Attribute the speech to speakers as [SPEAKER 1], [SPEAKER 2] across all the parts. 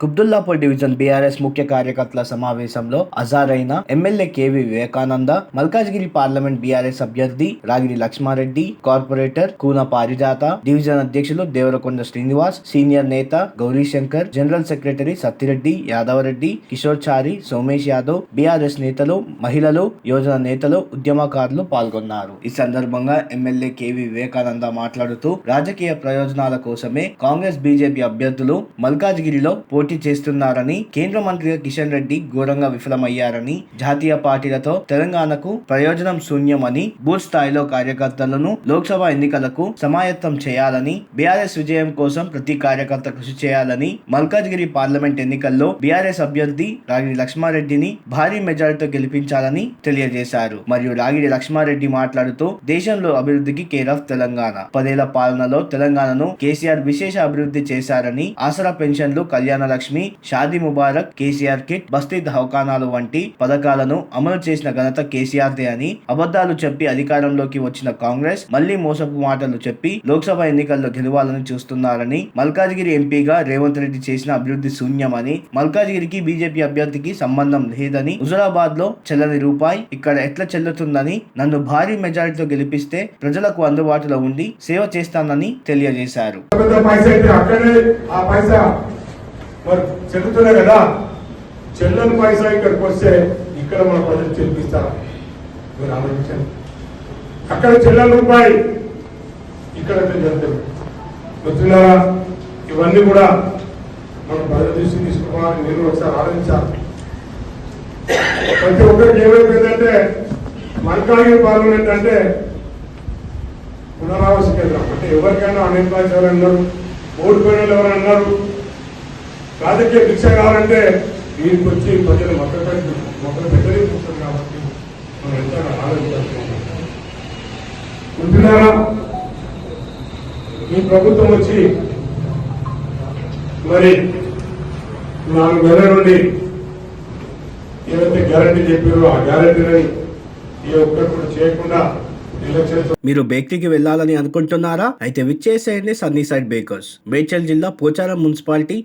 [SPEAKER 1] Qutbullapur division BRS ముఖ్య కార్యకర్తల సమావేశంలో హజారైన MLA K V Vivekananda Malkajgiri parliament BRS అభ్యర్థి రాగిడి లక్ష్మారెడ్డి కార్పొరేటర్ కూన పారిజాత డివిజన్ అధ్యక్షులు దేవరకొండ శ్రీనివాస్ సీనియర్ నేత Gowrishankar general secretary Satti Reddy Yadava Reddy Kishore Chari Somesh Yadav BRS నేతలు మహిళలు యోజన నేతలు ఉద్యమకారులు పాల్గొన్నారు. ఈ సందర్భంగా ఎమ్మెల్యే కేవి వివేకానంద మాట్లాడుతూ రాజకీయ ప్రయోజనాల కోసమే కాంగ్రెస్ బీజేపీ అభ్యర్థులు మల్కాజ్గిరిలో పోటీ చేస్తున్నారని కేంద్ర మంత్రిగా కిషన్ రెడ్డి ఘోరంగా విఫలమయ్యారని జాతీయ పార్టీలతో తెలంగాణకు ప్రయోజనం శూన్యమని బూత్ స్థాయిలో కార్యకర్తలను లోక్సభ ఎన్నికలకు సమాయత్తం చేయాలని బీఆర్ఎస్ విజయం కోసం ప్రతి కార్యకర్త కృషి చేయాలని మల్కాజ్గిరి పార్లమెంట్ ఎన్నికల్లో బీఆర్ఎస్ అభ్యర్థి రాగిడి లక్ష్మారెడ్డిని భారీ మెజారిటీతో గెలిపించాలని తెలియజేశారు. మరియు రాగిడి లక్ష్మారెడ్డి మాట్లాడుతూ దేశంలో అభివృద్ధికి కేర్ ఆఫ్ తెలంగాణ పదేళ్ళ పాలనలో తెలంగాణను కేసీఆర్ విశేష అభివృద్ధి చేశారని ఆసరా పెన్షన్లు కళ్యాణ లక్ష్మి షాదీ ముబారక్ కేసీఆర్ కిట్ బస్తీ దవాఖానాలు వంటి పథకాలను అమలు చేసిన ఘనత కేసీఆర్ దే అని అబద్ధాలు చెప్పి అధికారంలోకి వచ్చిన కాంగ్రెస్ మళ్ళీ మోసపు మాటలు చెప్పి లోక్సభ ఎన్నికల్లో గెలవాలని చూస్తున్నారని మల్కాజ్గిరి ఎంపీగా రేవంత్ రెడ్డి చేసిన అభివృద్ధి శూన్యమని మల్కాజ్గిరికి బీజేపీ అభ్యర్థికి సంబంధం లేదని హుజురాబాద్లో చెల్లని రూపాయి ఇక్కడ ఎట్లా చెల్లుతుందని నన్ను భారీ మెజారిటీతో గెలిపిస్తే ప్రజలకు అందుబాటులో ఉండి సేవ చేస్తానని తెలియజేశారు.
[SPEAKER 2] మరి చెల్లుతున్నా కదా? చెల్లని పైసా ఇక్కడికి వస్తే ఇక్కడ మన ప్రజలు చెల్లిస్తారా. మీరు ఆలోచించండి. అక్కడ చెల్లని రూపాయి ఇక్కడ జరుగుతుంది మిత్రులారా ఇవన్నీ కూడా మనం ప్రజల దృష్టి తీసుకోవాలని మీరు ఒకసారి ఆలోచించాలి. ప్రతి ఒక్కరికి ఏమైపోయిందంటే మల్కాగిరి పార్లమెంట్ అంటే పునరావాస కేంద్రం. అంటే ఎవరికైనా అన్ఎంప్లాయ్స్ ఎవరు అన్నారు ఓడిపోయిన వాళ్ళు ఎవరు అన్నారు రాజకీయ భిక్ష కావాలంటే దీనికి వచ్చి ప్రజలు మొక్కలు పెట్టి మొక్కలు పెట్టలే పెట్టలేకపోతుంది కాబట్టి మనం ఎంత ఆలోచించారా ఈ ప్రభుత్వం వచ్చి మరి నాలుగు నెలల నుండి ఏదైతే గ్యారంటీ చెప్పారో ఆ గ్యారంటీని ఏ ఒక్కరు కూడా చేయకుండా
[SPEAKER 1] మీరు బేకరీకి వెళ్ళాలని అనుకుంటున్నారా? అయితే విచ్చేసేయండి సన్నీ సైడ్ బేకర్స్. మేడ్చల్ జిల్లా Pocharam municipality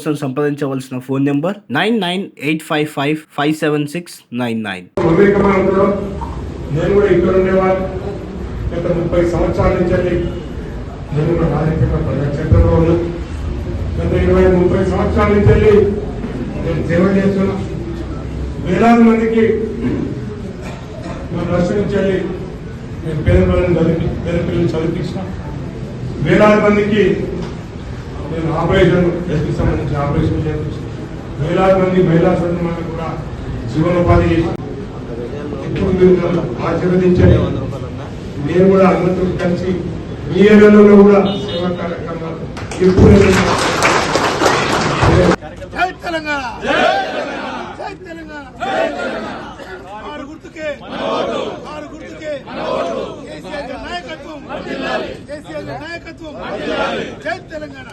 [SPEAKER 1] కోసం సంప్రదించవలసిన phone number nine nine eight five five five seven six nine nine.
[SPEAKER 2] నేను కూడా ఇక్కడ ఉండేవాడిని. గత ముప్పై సంవత్సరాల నుంచి వెళ్ళి నేను కూడా రాజకీయ ప్రజాక్షేత్రంలో ఉన్నా గత ఇరవై ముప్పై సంవత్సరాల నుంచి వెళ్ళి నేను సేవ చేస్తున్నా. వేలాది మందికి నా రాష్ట్రం నుంచి నేను పేద పిల్లలను చదివి పేద పిల్లల్ని చదివించిన. వేలాది మందికి నేను ఆపరేషన్ ఎస్పీ సంబంధించి ఆపరేషన్ చేయించిన వేలాది మంది మహిళా సోదరులకు కూడా జీవనోపాధి ఇప్పుడు మీరు నన్ను ఆశీర్వదించండి నేను కూడా అందరితో కలిసి మీ ఏరియాలో కూడా సేవా కార్యక్రమాలు ఎప్పుడు
[SPEAKER 3] జై తెలంగాణ! జై తెలంగాణ! ఆరు గుర్తుకే ఆరు గుర్తుకే! కేసీఆర్ నాయకత్వం జై తెలంగాణ.